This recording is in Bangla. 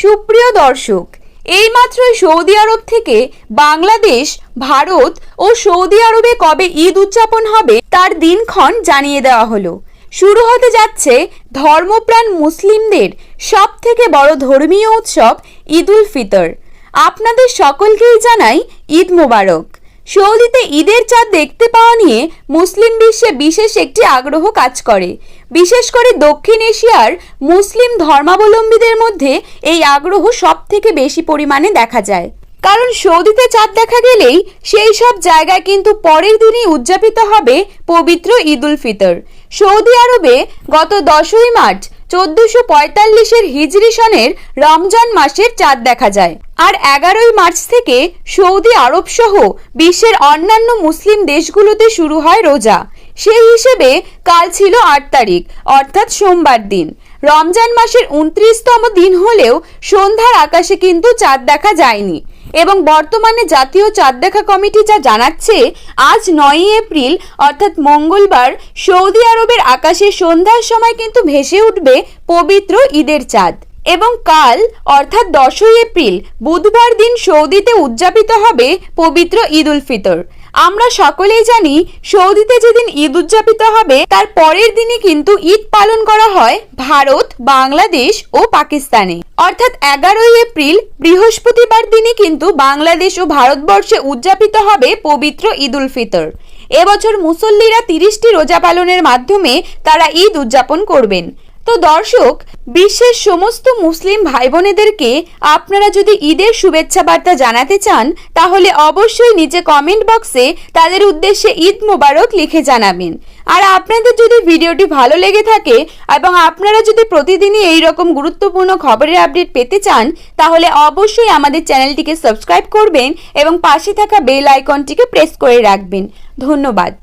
সুপ্রিয় দর্শক এইমাত্রই সৌদি আরব থেকে বাংলাদেশ, ভারত ও সৌদি আরবে কবে ঈদ উদযাপন হবে তার দিনক্ষণ জানিয়ে দেওয়া হলো। শুরু হতে যাচ্ছে ধর্মপ্রাণ মুসলিমদের সব থেকে বড় ধর্মীয় উৎসব ঈদ উল ফিতর। আপনাদের সকলকেই জানাই ঈদ মোবারক। সৌদিতে ঈদের চাঁদ দেখতে পাওয়া নিয়ে মুসলিম বিশ্বে বিশেষ একটি আগ্রহ কাজ করে। বিশেষ করে দক্ষিণ এশিয়ার মুসলিম ধর্মাবলম্বীদের মধ্যে এই আগ্রহ সব থেকে বেশি পরিমাণে দেখা যায়। কারণ সৌদিতে চাঁদ দেখা গেলেই সেই সব জায়গায় কিন্তু পরের দিনই উদযাপিত হবে পবিত্র ঈদ উল ফিতর। সৌদি আরবে গত দশই মার্চ চোদ্দশো পঁয়তাল্লিশের হিজরি সনের রমজান মাসের চাঁদ দেখা যায়। আর এগারোই মার্চ থেকে সৌদি আরব সহ বিশ্বের অন্যান্য মুসলিম দেশগুলোতে শুরু হয় রোজা। সেই হিসেবে কাল ছিল আট তারিখ, অর্থাৎ সোমবার দিন। রমজান মাসের উনত্রিশতম দিন হলেও সন্ধ্যার আকাশে কিন্তু চাঁদ দেখা যায়নি। এবং বর্তমানে জাতীয় চাঁদ দেখা কমিটি যা জানাচ্ছে, আজ নয়ই এপ্রিল, অর্থাৎ মঙ্গলবার, সৌদি আরবের আকাশে সন্ধ্যার সময় কিন্তু ভেসে উঠবে পবিত্র ঈদের চাঁদ। এবং কাল, অর্থাৎ দশই এপ্রিল, বুধবার দিন সৌদিতে উদযাপিত হবে পবিত্র ঈদ উল ফিতর। আমরা সকলেই জানি, সৌদিতে যেদিন ঈদ উদযাপিত হবে, তার পরের দিনই কিন্তু ঈদ পালন করা হয় ভারত, বাংলাদেশ ও পাকিস্তানে। অর্থাৎ এগারোই এপ্রিল, বৃহস্পতিবার দিনই কিন্তু বাংলাদেশ ও ভারতবর্ষে উদযাপিত হবে পবিত্র ঈদ উল ফিতর। এবছর মুসল্লিরা তিরিশটি রোজা পালনের মাধ্যমে তারা ঈদ উদযাপন করবেন। তো দর্শক, বিশ্বের সমস্ত মুসলিম ভাই বোনেদেরকে আপনারা যদি ঈদের শুভেচ্ছা বার্তা জানাতে চান, তাহলে অবশ্যই নিচে কমেন্ট বক্সে তাদের উদ্দেশ্যে ঈদ মোবারক লিখে জানাবেন। আর আপনাদের যদি ভিডিওটি ভালো লেগে থাকে এবং আপনারা যদি প্রতিদিনই এই রকম গুরুত্বপূর্ণ খবরের আপডেট পেতে চান, তাহলে অবশ্যই আমাদের চ্যানেলটিকে সাবস্ক্রাইব করবেন এবং পাশে থাকা বেল আইকনটিকে প্রেস করে রাখবেন। ধন্যবাদ।